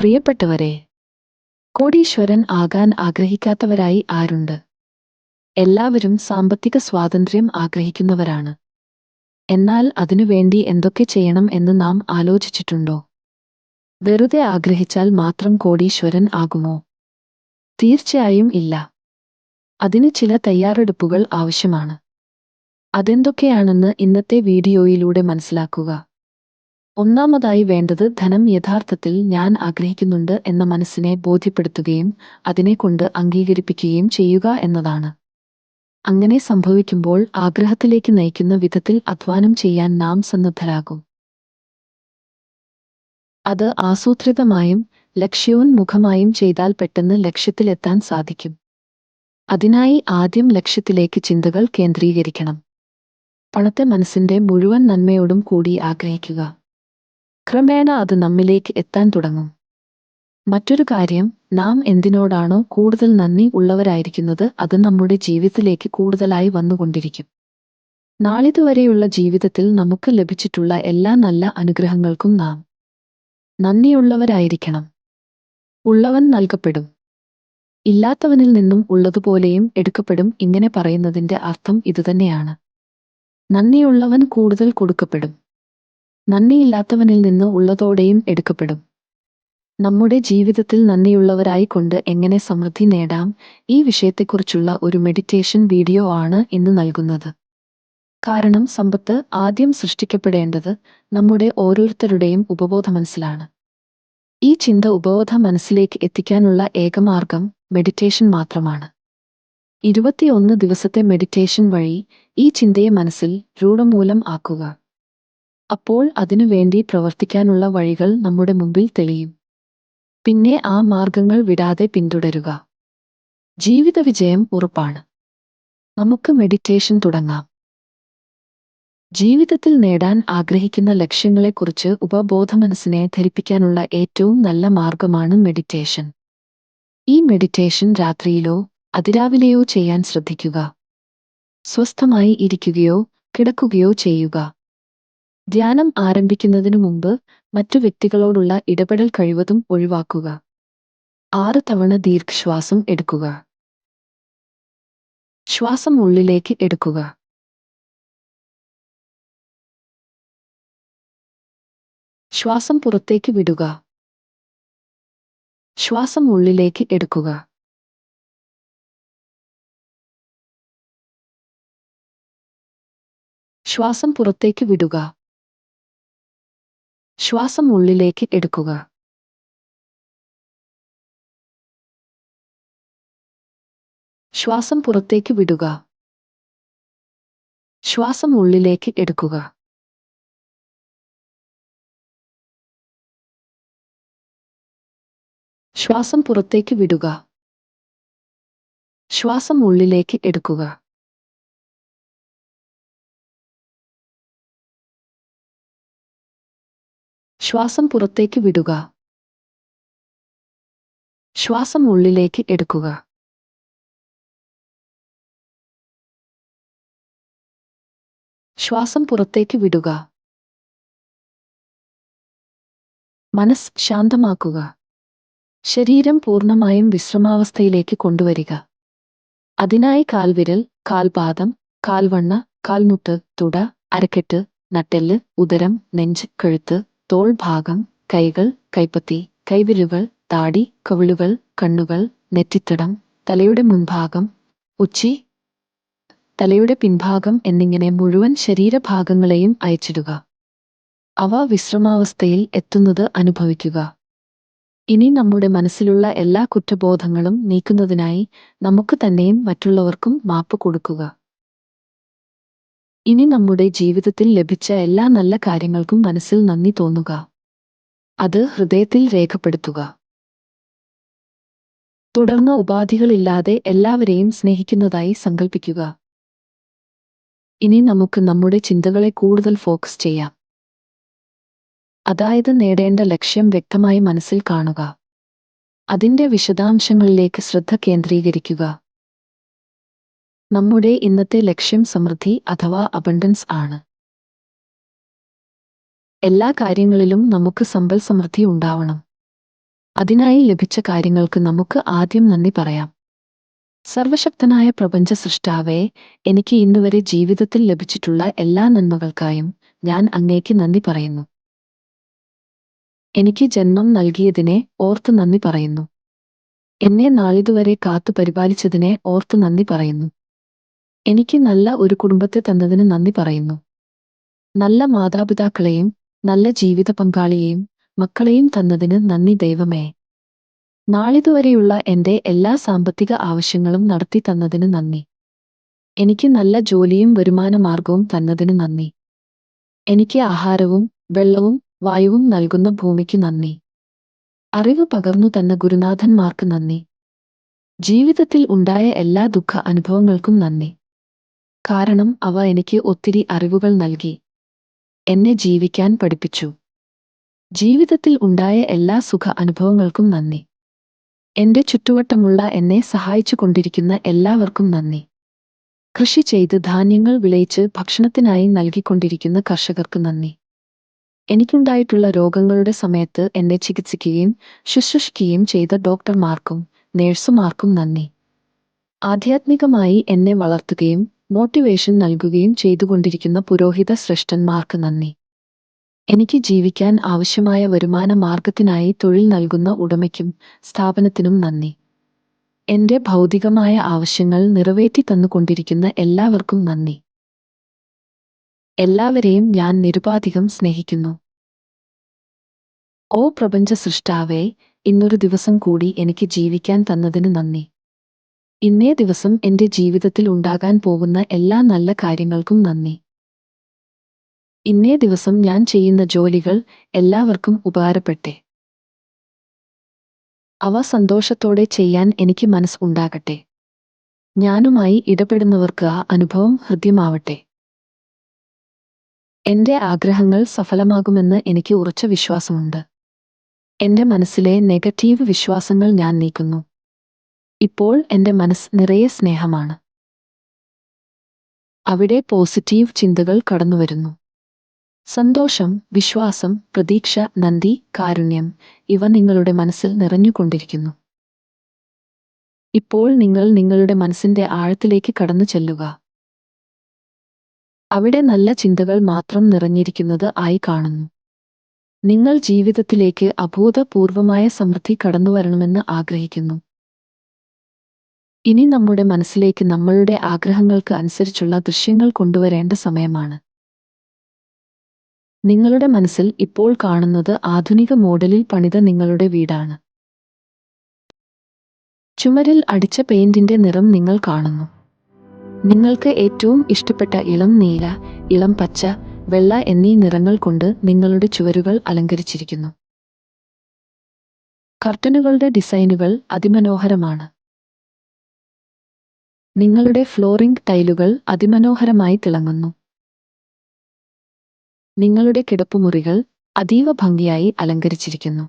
പ്രിയപ്പെട്ടവരെ കോടീശ്വരൻ ആകാൻ ആഗ്രഹിക്കാത്തവരായി ആരുണ്ട്? എല്ലാവരും സാമ്പത്തിക സ്വാതന്ത്ര്യം ആഗ്രഹിക്കുന്നവരാണ്. എന്നാൽ അതിനുവേണ്ടി എന്തൊക്കെ ചെയ്യണം എന്ന് നാം ആലോചിച്ചിട്ടുണ്ടോ? വെറുതെ ആഗ്രഹിച്ചാൽ മാത്രം കോടീശ്വരൻ ആകുമോ? തീർച്ചയായും ഇല്ല. അതിന് ചില തയ്യാറെടുപ്പുകൾ ആവശ്യമാണ്. അതെന്തൊക്കെയാണെന്ന് ഇന്നത്തെ വീഡിയോയിലൂടെ മനസ്സിലാക്കുക. ഒന്നാമതായി വേണ്ടത് ധനം യഥാർത്ഥത്തിൽ ഞാൻ ആഗ്രഹിക്കുന്നുണ്ട് എന്ന മനസ്സിനെ ബോധ്യപ്പെടുത്തുകയും അതിനെക്കൊണ്ട് അംഗീകരിപ്പിക്കുകയും ചെയ്യുക എന്നതാണ്. അങ്ങനെ സംഭവിക്കുമ്പോൾ ആഗ്രഹത്തിലേക്ക് നയിക്കുന്ന വിധത്തിൽ അധ്വാനം ചെയ്യാൻ നാം സന്നദ്ധരാകും. അത് ആസൂത്രിതമായും ലക്ഷ്യോന്മുഖമായും ചെയ്താൽ പെട്ടെന്ന് ലക്ഷ്യത്തിലെത്താൻ സാധിക്കും. അതിനായി ആദ്യം ലക്ഷ്യത്തിലേക്ക് ചിന്തകൾ കേന്ദ്രീകരിക്കണം. പണത്തെ മനസ്സിന്റെ മുഴുവൻ നന്മയോടും കൂടി ആഗ്രഹിക്കുക. ക്രമേണ അത് നമ്മിലേക്ക് എത്താൻ തുടങ്ങും. മറ്റൊരു കാര്യം നാം എന്തിനോടാണോ കൂടുതൽ നന്ദി ഉള്ളവരായിരിക്കുന്നത് അത് നമ്മുടെ ജീവിതത്തിലേക്ക് കൂടുതലായി വന്നുകൊണ്ടിരിക്കും. നാളിതുവരെയുള്ള ജീവിതത്തിൽ നമുക്ക് ലഭിച്ചിട്ടുള്ള എല്ലാ നല്ല അനുഗ്രഹങ്ങൾക്കും നാം നന്ദിയുള്ളവരായിരിക്കണം. ഉള്ളവൻ നൽകപ്പെടും. ഇല്ലാത്തവനിൽ നിന്നും ഉള്ളതുപോലെയും എടുക്കപ്പെടും ഇങ്ങനെ പറയുന്നതിന്റെ അർത്ഥം ഇതുതന്നെയാണ്. നന്ദിയുള്ളവൻ കൂടുതൽ കൊടുക്കപ്പെടും. നന്ദിയില്ലാത്തവനിൽ നിന്ന് ഉള്ളതോടെയും എടുക്കപ്പെടും. നമ്മുടെ ജീവിതത്തിൽ നന്ദിയുള്ളവരായി കൊണ്ട് എങ്ങനെ സമൃദ്ധി നേടാം? ഈ വിഷയത്തെക്കുറിച്ചുള്ള ഒരു മെഡിറ്റേഷൻ വീഡിയോ ആണ് ഇന്ന് നൽകുന്നത്. കാരണം സമ്പത്ത് ആദ്യം സൃഷ്ടിക്കപ്പെടേണ്ടത് നമ്മുടെ ഓരോരുത്തരുടെയും ഉപബോധ മനസ്സിലാണ് ഈ ചിന്ത ഉപബോധ മനസ്സിലേക്ക് എത്തിക്കാനുള്ള ഏകമാർഗം മെഡിറ്റേഷൻ മാത്രമാണ്. ഇരുപത്തിയൊന്ന് ദിവസത്തെ മെഡിറ്റേഷൻ വഴി ഈ ചിന്തയെ മനസ്സിൽ രൂഢമൂലം ആക്കുക. അപ്പോൾ അതിനുവേണ്ടി പ്രവർത്തിക്കാനുള്ള വഴികൾ നമ്മുടെ മുമ്പിൽ തെളിയും. പിന്നെ ആ മാർഗങ്ങൾ വിടാതെ പിന്തുടരുക. ജീവിത വിജയം ഉറപ്പാണ്. നമുക്ക് മെഡിറ്റേഷൻ തുടങ്ങാം. ജീവിതത്തിൽ നേടാൻ ആഗ്രഹിക്കുന്ന ലക്ഷ്യങ്ങളെക്കുറിച്ച് ഉപബോധ മനസ്സിനെ ധരിപ്പിക്കാനുള്ള ഏറ്റവും നല്ല മാർഗമാണ് മെഡിറ്റേഷൻ ഈ മെഡിറ്റേഷൻ രാത്രിയിലോ അതിരാവിലെയോ ചെയ്യാൻ ശ്രദ്ധിക്കുക. സ്വസ്ഥമായി ഇരിക്കുകയോ കിടക്കുകയോ ചെയ്യുക. ധ്യാനം ആരംഭിക്കുന്നതിനു മുമ്പ് മറ്റു വ്യക്തികളോടുള്ള ഇടപെടൽ കഴിവതും ഒഴിവാക്കുക. ആറ് തവണ ദീർഘശ്വാസം എടുക്കുക. ശ്വാസം ഉള്ളിലേക്ക് എടുക്കുക. ശ്വാസം പുറത്തേക്ക് വിടുക. ശ്വാസം ഉള്ളിലേക്ക് എടുക്കുക. ശ്വാസം പുറത്തേക്ക് വിടുക. ശ്വാസം ഉള്ളിലേക്ക് എടുക്കുക. ശ്വാസം പുറത്തേക്ക് വിടുക. ശ്വാസം ഉള്ളിലേക്ക് എടുക്കുക. ശ്വാസം പുറത്തേക്ക് വിടുക. ശ്വാസം ഉള്ളിലേക്ക് എടുക്കുക. ശ്വാസം പുറത്തേക്ക് വിടുക. ശ്വാസം ഉള്ളിലേക്ക് എടുക്കുക. ശ്വാസം പുറത്തേക്ക് വിടുക. മനസ് ശാന്തമാക്കുക. ശരീരം പൂർണമായും വിശ്രമാവസ്ഥയിലേക്ക് കൊണ്ടുവരിക. അതിനായി കാൽവിരൽ കാൽപാദം കാൽവണ്ണ കാൽമുട്ട് തുട അരക്കെട്ട് നട്ടെല്ല് ഉദരം നെഞ്ച് കഴുത്ത് തോൾ ഭാഗം കൈകൾ കൈപ്പത്തി കൈവിരലുകൾ താടി കവിളുകൾ കണ്ണുകൾ നെറ്റിത്തടം തലയുടെ മുൻഭാഗം ഉച്ചി തലയുടെ പിൻഭാഗം എന്നിങ്ങനെ മുഴുവൻ ശരീരഭാഗങ്ങളെയും അയച്ചിടുക. അവ വിശ്രമാവസ്ഥയിൽ എത്തുന്നത് അനുഭവിക്കുക. ഇനി നമ്മുടെ മനസ്സിലുള്ള എല്ലാ കുറ്റബോധങ്ങളും നീക്കുന്നതിനായി നമുക്ക് തന്നെയും മറ്റുള്ളവർക്കും മാപ്പ് കൊടുക്കുക. ഇനി നമ്മുടെ ജീവിതത്തിൽ ലഭിച്ച എല്ലാ നല്ല കാര്യങ്ങൾക്കും മനസ്സിൽ നന്ദി തോന്നുക. അത് ഹൃദയത്തിൽ രേഖപ്പെടുത്തുക. തുടർന്ന് ഉപാധികളില്ലാതെ എല്ലാവരെയും സ്നേഹിക്കുന്നതായി സങ്കല്പിക്കുക ഇനി നമുക്ക് നമ്മുടെ ചിന്തകളെ കൂടുതൽ ഫോക്കസ് ചെയ്യാം. അതായത് നേടേണ്ട ലക്ഷ്യം വ്യക്തമായി മനസ്സിൽ കാണുക. അതിന്റെ വിശദാംശങ്ങളിലേക്ക് ശ്രദ്ധ കേന്ദ്രീകരിക്കുക. നമ്മുടെ ഇന്നത്തെ ലക്ഷ്യം സമൃദ്ധി അഥവാ അബണ്ടൻസ് ആണ്. എല്ലാ കാര്യങ്ങളിലും നമുക്ക് സമ്പൽ സമൃദ്ധി ഉണ്ടാവണം. അതിനായി ലഭിച്ച കാര്യങ്ങൾക്ക് നമുക്ക് ആദ്യം നന്ദി പറയാം. സർവശക്തനായ പ്രപഞ്ച സൃഷ്ടാവേ എനിക്ക് ഇന്നുവരെ ജീവിതത്തിൽ ലഭിച്ചിട്ടുള്ള എല്ലാ നന്മകൾക്കായും ഞാൻ അങ്ങേക്ക് നന്ദി പറയുന്നു. എനിക്ക് ജന്മം നൽകിയതിനെ ഓർത്ത് നന്ദി പറയുന്നു. എന്നെ നാളിതുവരെ കാത്തു പരിപാലിച്ചതിനെ ഓർത്ത് നന്ദി പറയുന്നു. എനിക്ക് നല്ല ഒരു കുടുംബത്തെ തന്നതിന് നന്ദി പറയുന്നു. നല്ല മാതാപിതാക്കളെയും നല്ല ജീവിത പങ്കാളിയെയും മക്കളെയും തന്നതിന് നന്ദി ദൈവമേ. നാളിതുവരെയുള്ള എന്റെ എല്ലാ സാമ്പത്തിക ആവശ്യങ്ങളും നടത്തി തന്നതിന് നന്ദി. എനിക്ക് നല്ല ജോലിയും വരുമാന മാർഗവും തന്നതിന് നന്ദി. എനിക്ക് ആഹാരവും വെള്ളവും വായുവും നൽകുന്ന ഭൂമിക്ക് നന്ദി. അറിവ് പകർന്നു തന്ന ഗുരുനാഥന്മാർക്ക് നന്ദി. ജീവിതത്തിൽ ഉണ്ടായ എല്ലാ ദുഃഖ അനുഭവങ്ങൾക്കും നന്ദി. കാരണം അവ എനിക്ക് ഒത്തിരി അറിവുകൾ നൽകി. എന്നെ ജീവിക്കാൻ പഠിപ്പിച്ചു. ജീവിതത്തിൽ ഉണ്ടായ എല്ലാ സുഖ അനുഭവങ്ങൾക്കും നന്ദി. എന്റെ ചുറ്റുവട്ടമുള്ള എന്നെ സഹായിച്ചു കൊണ്ടിരിക്കുന്ന എല്ലാവർക്കും നന്ദി. കൃഷി ചെയ്ത് ധാന്യങ്ങൾ വിളയിച്ച് ഭക്ഷണത്തിനായി നൽകിക്കൊണ്ടിരിക്കുന്ന കർഷകർക്ക് നന്ദി. എനിക്കുണ്ടായിട്ടുള്ള രോഗങ്ങളുടെ സമയത്ത് എന്നെ ചികിത്സിക്കുകയും ശുശ്രൂഷിക്കുകയും ചെയ്ത ഡോക്ടർമാർക്കും നേഴ്സുമാർക്കും നന്ദി. ആധ്യാത്മികമായി എന്നെ വളർത്തുകയും മോട്ടിവേഷൻ നൽകുകയും ചെയ്തുകൊണ്ടിരിക്കുന്ന പുരോഹിത ശ്രേഷ്ഠന്മാർക്ക് നന്ദി. എനിക്ക് ജീവിക്കാൻ ആവശ്യമായ വരുമാന മാർഗത്തിനായി തൊഴിൽ നൽകുന്ന ഉടമയ്ക്കും സ്ഥാപനത്തിനും നന്ദി. എന്റെ ഭൗതികമായ ആവശ്യങ്ങൾ നിറവേറ്റി തന്നുകൊണ്ടിരിക്കുന്ന എല്ലാവർക്കും നന്ദി. എല്ലാവരെയും ഞാൻ നിരുപാധികം സ്നേഹിക്കുന്നു. ഓ പ്രപഞ്ച സൃഷ്ടാവേ ഇന്നൊരു ദിവസം കൂടി എനിക്ക് ജീവിക്കാൻ തന്നതിന് നന്ദി. ഇന്നേ ദിവസം എന്റെ ജീവിതത്തിൽ ഉണ്ടാകാൻ പോകുന്ന എല്ലാ നല്ല കാര്യങ്ങൾക്കും നന്ദി. ഇന്നേ ദിവസം ഞാൻ ചെയ്യുന്ന ജോലികൾ എല്ലാവർക്കും ഉപകാരപ്പെട്ടെ. അവ സന്തോഷത്തോടെ ചെയ്യാൻ എനിക്ക് മനസ്സ് ഉണ്ടാകട്ടെ. ഞാനുമായി ഇടപെടുന്നവർക്ക് ആ അനുഭവം ഹൃദ്യമാവട്ടെ. എന്റെ ആഗ്രഹങ്ങൾ സഫലമാകുമെന്ന് എനിക്ക് ഉറച്ച വിശ്വാസമുണ്ട്. എന്റെ മനസ്സിലെ നെഗറ്റീവ് വിശ്വാസങ്ങൾ ഞാൻ നീക്കുന്നു. ഇപ്പോൾ എന്റെ മനസ്സ് നിറയെ സ്നേഹമാണ്. അവിടെ പോസിറ്റീവ് ചിന്തകൾ കടന്നുവരുന്നു. സന്തോഷം വിശ്വാസം പ്രതീക്ഷ നന്ദി കാരുണ്യം ഇവ നിങ്ങളുടെ മനസ്സിൽ നിറഞ്ഞുകൊണ്ടിരിക്കുന്നു. ഇപ്പോൾ നിങ്ങൾ നിങ്ങളുടെ മനസ്സിന്റെ ആഴത്തിലേക്ക് കടന്നു ചെല്ലുക. അവിടെ നല്ല ചിന്തകൾ മാത്രം നിറഞ്ഞിരിക്കുന്നത് ആയി കാണുന്നു. നിങ്ങൾ ജീവിതത്തിലേക്ക് അഭൂതപൂർവമായ സമൃദ്ധി കടന്നുവരണമെന്ന് ആഗ്രഹിക്കുന്നു. ഇനി നമ്മുടെ മനസ്സിലേക്ക് നമ്മളുടെ ആഗ്രഹങ്ങൾക്ക് അനുസരിച്ചുള്ള ദൃശ്യങ്ങൾ കൊണ്ടുവരേണ്ട സമയമാണ്. നിങ്ങളുടെ മനസ്സിൽ ഇപ്പോൾ കാണുന്നത് ആധുനിക മോഡലിൽ പണിത നിങ്ങളുടെ വീടാണ്. ചുമരിൽ അടിച്ച പെയിന്റിന്റെ നിറം നിങ്ങൾ കാണുന്നു. നിങ്ങൾക്ക് ഏറ്റവും ഇഷ്ടപ്പെട്ട ഇളം നീല ഇളം പച്ച വെള്ള എന്നീ നിറങ്ങൾ കൊണ്ട് നിങ്ങളുടെ ചുവരുകൾ അലങ്കരിച്ചിരിക്കുന്നു. കർട്ടനുകളുടെ ഡിസൈനുകൾ അതിമനോഹരമാണ്. നിങ്ങളുടെ ഫ്ലോറിംഗ് ടൈലുകൾ അതിമനോഹരമായി തിളങ്ങുന്നു. നിങ്ങളുടെ കിടപ്പുമുറികൾ അതീവ ഭംഗിയായി അലങ്കരിച്ചിരിക്കുന്നു.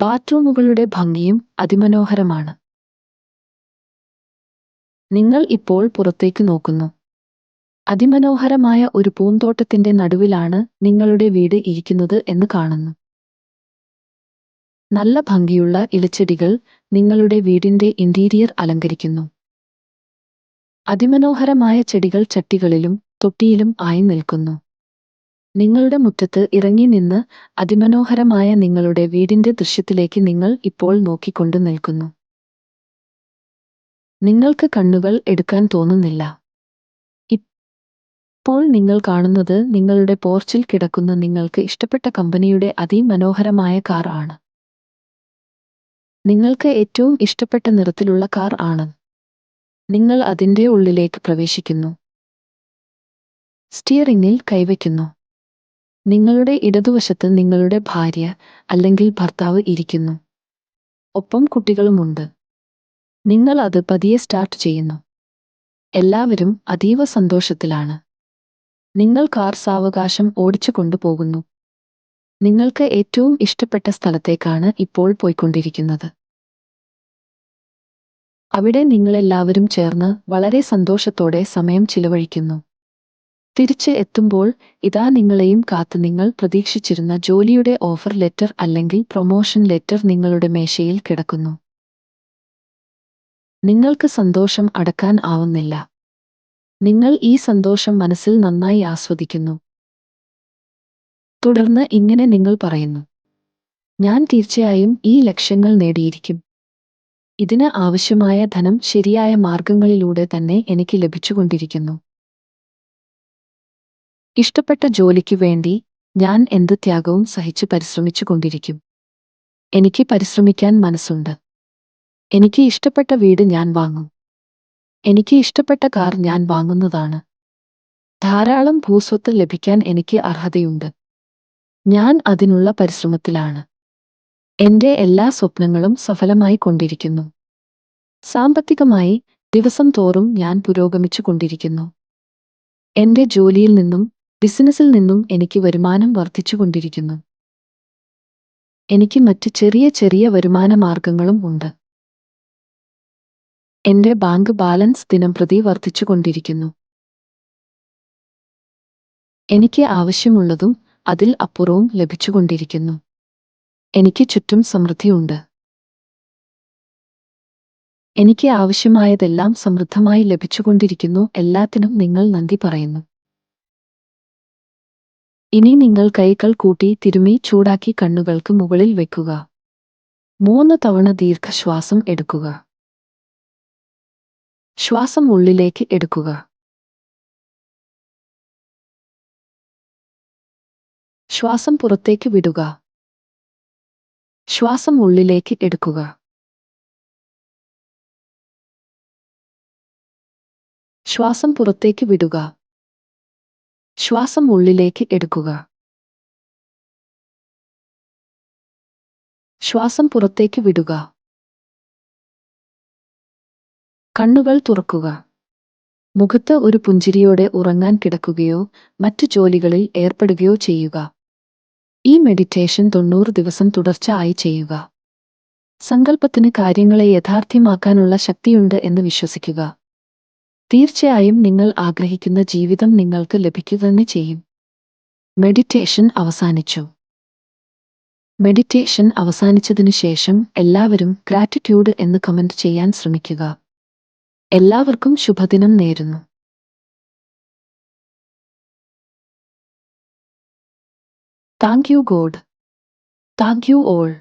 ബാത്റൂമുകളുടെ ഭംഗിയും അതിമനോഹരമാണ്. നിങ്ങൾ ഇപ്പോൾ പുറത്തേക്ക് നോക്കുന്നു. അതിമനോഹരമായ ഒരു പൂന്തോട്ടത്തിന്റെ നടുവിലാണ് നിങ്ങളുടെ വീട് ഇരിക്കുന്നത് എന്ന് കാണുന്നു. നല്ല ഭംഗിയുള്ള ഇലച്ചെടികൾ നിങ്ങളുടെ വീടിന്റെ ഇന്റീരിയർ അലങ്കരിക്കുന്നു. അതിമനോഹരമായ ചെടികൾ ചട്ടികളിലും തൊട്ടിയിലും ആയി നിൽക്കുന്നു. നിങ്ങളുടെ മുറ്റത്ത് ഇറങ്ങി നിന്ന് അതിമനോഹരമായ നിങ്ങളുടെ വീടിന്റെ ദൃശ്യത്തിലേക്ക് നിങ്ങൾ ഇപ്പോൾ നോക്കിക്കൊണ്ട് നിൽക്കുന്നു. നിങ്ങൾക്ക് കണ്ണുകൾ എടുക്കാൻ തോന്നുന്നില്ല. ഇപ്പോൾ നിങ്ങൾ കാണുന്നത് നിങ്ങളുടെ പോർച്ചിൽ കിടക്കുന്ന നിങ്ങൾക്ക് ഇഷ്ടപ്പെട്ട കമ്പനിയുടെ അതിമനോഹരമായ കാർ ആണ്. നിങ്ങൾക്ക് ഏറ്റവും ഇഷ്ടപ്പെട്ട നിറത്തിലുള്ള കാർ ആണ്. നിങ്ങൾ അതിന്റെ ഉള്ളിലേക്ക് പ്രവേശിക്കുന്നു. സ്റ്റിയറിംഗിൽ കൈവയ്ക്കുന്നു. നിങ്ങളുടെ ഇടതുവശത്ത് നിങ്ങളുടെ ഭാര്യ അല്ലെങ്കിൽ ഭർത്താവ് ഇരിക്കുന്നു. ഒപ്പം കുട്ടികളുമുണ്ട്. നിങ്ങൾ അത് പതിയെ സ്റ്റാർട്ട് ചെയ്യുന്നു. എല്ലാവരും അതീവ സന്തോഷത്തിലാണ്. നിങ്ങൾ കാർ സാവകാശം ഓടിച്ചു കൊണ്ടുപോകുന്നു. നിങ്ങൾക്ക് ഏറ്റവും ഇഷ്ടപ്പെട്ട സ്ഥലത്തേക്കാണ് ഇപ്പോൾ പോയിക്കൊണ്ടിരിക്കുന്നത്. അവിടെ നിങ്ങളെല്ലാവരും ചേർന്ന് വളരെ സന്തോഷത്തോടെ സമയം ചിലവഴിക്കുന്നു. തിരിച്ച് എത്തുമ്പോൾ ഇതാ നിങ്ങളെയും കാത്ത് നിങ്ങൾ പ്രതീക്ഷിച്ചിരുന്ന ജോലിയുടെ ഓഫർ ലെറ്റർ അല്ലെങ്കിൽ പ്രൊമോഷൻ ലെറ്റർ നിങ്ങളുടെ മേശയിൽ കിടക്കുന്നു. നിങ്ങൾക്ക് സന്തോഷം അടക്കാൻ ആവുന്നില്ല. നിങ്ങൾ ഈ സന്തോഷം മനസ്സിൽ നന്നായി ആസ്വദിക്കുന്നു. തുടർന്ന് ഇങ്ങനെ നിങ്ങൾ പറയുന്നു. ഞാൻ തീർച്ചയായും ഈ ലക്ഷ്യങ്ങൾ നേടിയിരിക്കും. ഇതിന് ആവശ്യമായ ധനം ശരിയായ മാർഗങ്ങളിലൂടെ തന്നെ എനിക്ക് ലഭിച്ചുകൊണ്ടിരിക്കുന്നു. ഇഷ്ടപ്പെട്ട ജോലിക്ക് വേണ്ടി ഞാൻ എന്ത് ത്യാഗവും സഹിച്ച് പരിശ്രമിച്ചു കൊണ്ടിരിക്കും എനിക്ക് പരിശ്രമിക്കാൻ മനസ്സുണ്ട്. എനിക്ക് ഇഷ്ടപ്പെട്ട വീട് ഞാൻ വാങ്ങും. എനിക്ക് ഇഷ്ടപ്പെട്ട കാർ ഞാൻ വാങ്ങുന്നതാണ്. ധാരാളം ഭൂസ്വത്ത് ലഭിക്കാൻ എനിക്ക് അർഹതയുണ്ട്. ഞാൻ അതിനുള്ള പരിശ്രമത്തിലാണ്. എന്റെ എല്ലാ സ്വപ്നങ്ങളും സഫലമായി കൊണ്ടിരിക്കുന്നു. സാമ്പത്തികമായി ദിവസം തോറും ഞാൻ പുരോഗമിച്ചു കൊണ്ടിരിക്കുന്നു. എന്റെ ജോലിയിൽ നിന്നും ബിസിനസ്സിൽ നിന്നും എനിക്ക് വരുമാനം വർദ്ധിച്ചുകൊണ്ടിരിക്കുന്നു എനിക്ക് മറ്റ് ചെറിയ ചെറിയ വരുമാന മാർഗങ്ങളും ഉണ്ട്. എന്റെ ബാങ്ക് ബാലൻസ് ദിനം ദിനംപ്രതി വർദ്ധിച്ചുകൊണ്ടിരിക്കുന്നു എനിക്ക് ആവശ്യമുള്ളതും അതിൽ അപ്പുറവും ലഭിച്ചുകൊണ്ടിരിക്കുന്നു എനിക്ക് ചുറ്റും സമൃദ്ധിയുണ്ട്. എനിക്ക് ആവശ്യമായതെല്ലാം സമൃദ്ധമായി ലഭിച്ചുകൊണ്ടിരിക്കുന്നു. എല്ലാത്തിനും നിങ്ങൾ നന്ദി പറയുന്നു. ഇനി നിങ്ങൾ കൈകൾ കൂട്ടി തിരുമി ചൂടാക്കി കണ്ണുകൾക്ക് മുകളിൽ വെക്കുക മൂന്ന് തവണ ദീർഘശ്വാസം എടുക്കുക. ശ്വാസം ഉള്ളിലേക്ക് എടുക്കുക. ശ്വാസം പുറത്തേക്ക് വിടുക. ശ്വാസം ഉള്ളിലേക്ക് എടുക്കുക. ശ്വാസം പുറത്തേക്ക് വിടുക. ശ്വാസം ഉള്ളിലേക്ക് എടുക്കുക. ശ്വാസം പുറത്തേക്ക് വിടുക. കണ്ണുകൾ തുറക്കുക. മുഖത്ത് ഒരു പുഞ്ചിരിയോടെ ഉറങ്ങാൻ കിടക്കുകയോ മറ്റു ജോലികളിൽ ഏർപ്പെടുകയോ ചെയ്യുക. ഈ മെഡിറ്റേഷൻ തൊണ്ണൂറ് ദിവസം തുടർച്ചയായി ചെയ്യുക. സങ്കല്പത്തിന് കാര്യങ്ങളെ യഥാർത്ഥ്യമാക്കാനുള്ള ശക്തിയുണ്ട് എന്ന് വിശ്വസിക്കുക. തീർച്ചയായും നിങ്ങൾ ആഗ്രഹിക്കുന്ന ജീവിതം നിങ്ങൾക്ക് ലഭിക്കുക തന്നെ ചെയ്യും. മെഡിറ്റേഷൻ അവസാനിച്ചു. മെഡിറ്റേഷൻ അവസാനിച്ചതിനു ശേഷം എല്ലാവരും ഗ്രാറ്റിറ്റ്യൂഡ് എന്ന് കമന്റ് ചെയ്യാൻ ശ്രമിക്കുക. എല്ലാവർക്കും ശുഭദിനം നേരുന്നു. Thank you, God. Thank you all.